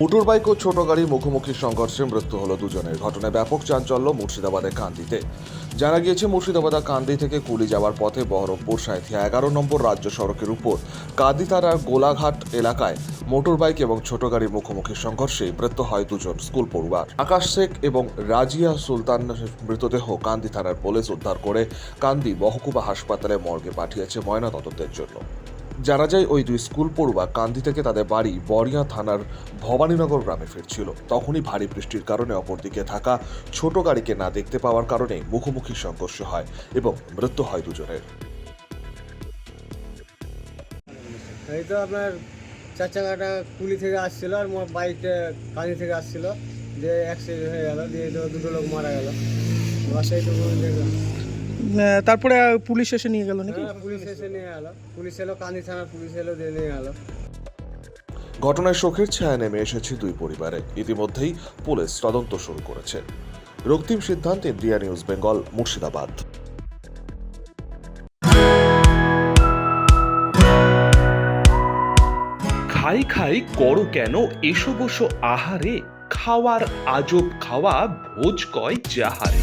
Motor bike ও ছোট গাড়ি মুখোমুখি সংঘর্ষে মৃত্যু হলো দুজনের। ঘটনায় ব্যাপক চাঞ্চল্য মুর্শিদাবাদের কান্দিতে। জানা গিয়েছে মুর্শিদাবাদের কান্দি থেকে কুলি যাওয়ার পথে বহরমপুর সাঁথিয়া এগারো নম্বর রাজ্য সড়কের উপর কাদিতারার গোলাঘাট এলাকায় মোটর বাইক এবং ছোট গাড়ির মুখোমুখি সংঘর্ষে মৃত্যু হয় দুজন স্কুল পড়ুয়ার। আকাশ শেখ এবং রাজিয়া সুলতানের মৃতদেহ কান্দি থানার পুলিশ উদ্ধার করে কান্দি মহকুমা হাসপাতালে মর্গে পাঠিয়েছে ময়নাতদন্তের জন্য। জানা যায়, ওই দুই স্কুল পড়ুয়া কান্দি থেকে তাদের বাড়ি বরিয়া থানার ভবানীনগর গ্রামে ফিরছিল। তখনই ভারী বৃষ্টির কারণে অপরদিকে থাকা ছোট গাড়িকে না দেখতে পাওয়ার কারণে মুখোমুখি সংঘর্ষ হয় এবং মৃত্যু হয় দুজনের। এই তো আপনার চার চাকাটা কুলি থেকে আসছিল আর মোর বাইকটা কানি থেকে আসছিল। যে অ্যাক্সিডেন্ট হয়ে গেল, দিয়ে দুটো লোক মারা গেল। বাসায় তো দেখলাম তারপরে পুলিশ এসে নিয়ে গেল নাকি? হ্যাঁ, পুলিশ এসে নিয়ে গেলো। পুলিশ এলো কান্দি থানা পুলিশ এলো দিয়ে নিয়ে গেলো। ঘটনায় শোকের ছায়া নেমে এসেছে দুই পরিবারে। ইতিমধ্যেই পুলিশ তদন্ত শুরু করেছে। রক্তিম সিদ্ধান্ত ইন্ডিয়া নিউজ বেঙ্গল মুর্শিদাবাদ। খাই খাই করো কেন? এসো বসো আহারে। খাওয়ার আজব খাওয়া ভোজ কয় যাহারে।